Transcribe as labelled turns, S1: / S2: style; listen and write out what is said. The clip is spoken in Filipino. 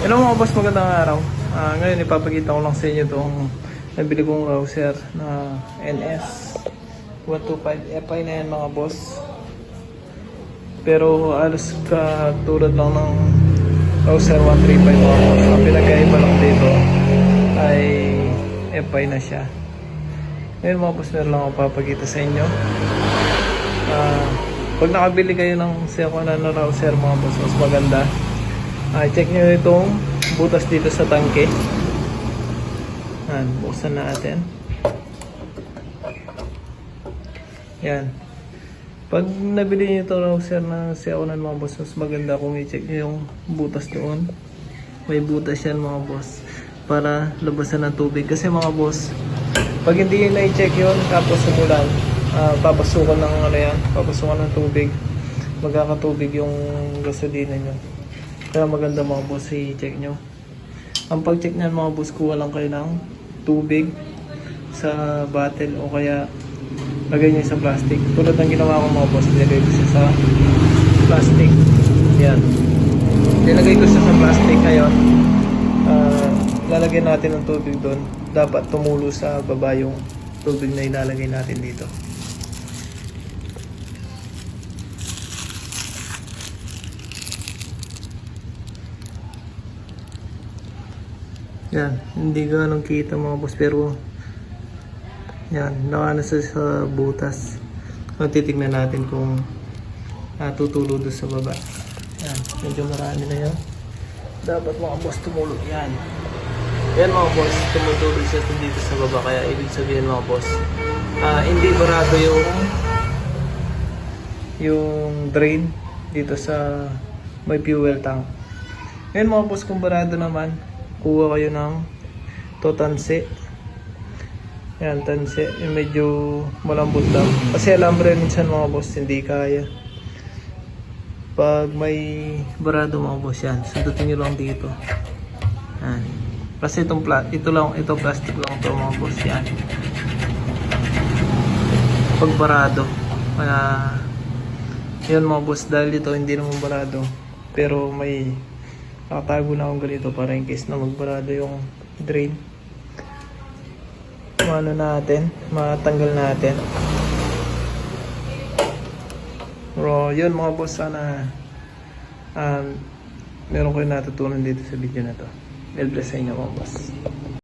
S1: Hello mga boss, magandang araw. Ah, ngayon ipapakita ko lang sa inyo itong nabili kong rouser na NS 125 FI na yan mga boss. Pero alos katulad lang ng rouser 135 mga boss. Ang pinagkaiba lang dito ay FI na siya. Ngayon mga boss, meron lang ako papakita sa inyo. Ah, pag nakabili kayo ng second na rouser mga boss, mas maganda. Ah, check nyo itong butas dito sa tangke. Yan, buksan natin. Yan. Pag nabili nyo itong rouser na second hand mga boss, mas maganda kung i-check nyo yung butas doon. May butas yan mga boss. Para labasan ng tubig. Kasi mga boss, pag hindi nyo na-check yun, tapos umulan, ah, papasukan ng ano yan, papasukan ng tubig. Magkakatubig yung gasolina nyo. Kaya maganda mga boss, i-check nyo. Ang pag-check niyan mga boss, kuha lang kayo ng tubig sa bottle o kaya lagay niyo sa plastic. Tulad ng ginawa ko mga boss, nilagay ko siya sa plastic. Yan. Nilagay ko siya sa plastic ngayon. ah, lalagyan natin ng tubig doon. Dapat tumulo sa baba yung tubig na ilalagay natin dito. Yan, hindi ganong kita mga boss pero yan, nakana sa, sa butas. So, titignan natin kung natutulo doon sa baba. Yan, medyo marami na yan. Dapat mga boss tumulo. Yan. Yan mga boss, tumutulo siya dito sa baba. Kaya ibig sabihin mga boss, ah, hindi barado yung yung drain dito sa may fuel tank. Ngayon mga boss, kung barado naman, kuha kayo ng to tanse. Yan, tanse. Yung medyo malambot lang. Kasi alambre minsan mga boss, hindi kaya. Pag may barado mga boss yan, sundutin nyo lang dito. Yan. Kasi itong pla ito lang, ito plastic lang to mga boss yan. Pag barado, kaya yun mga boss, dahil dito hindi naman barado. Pero may nakatago na akong ganito para in case na magbarado yung drain. Ano natin, matanggal natin. Pero yun mga boss, sana um, meron kayo natutunan dito sa video na to. God bless sa inyo mga boss.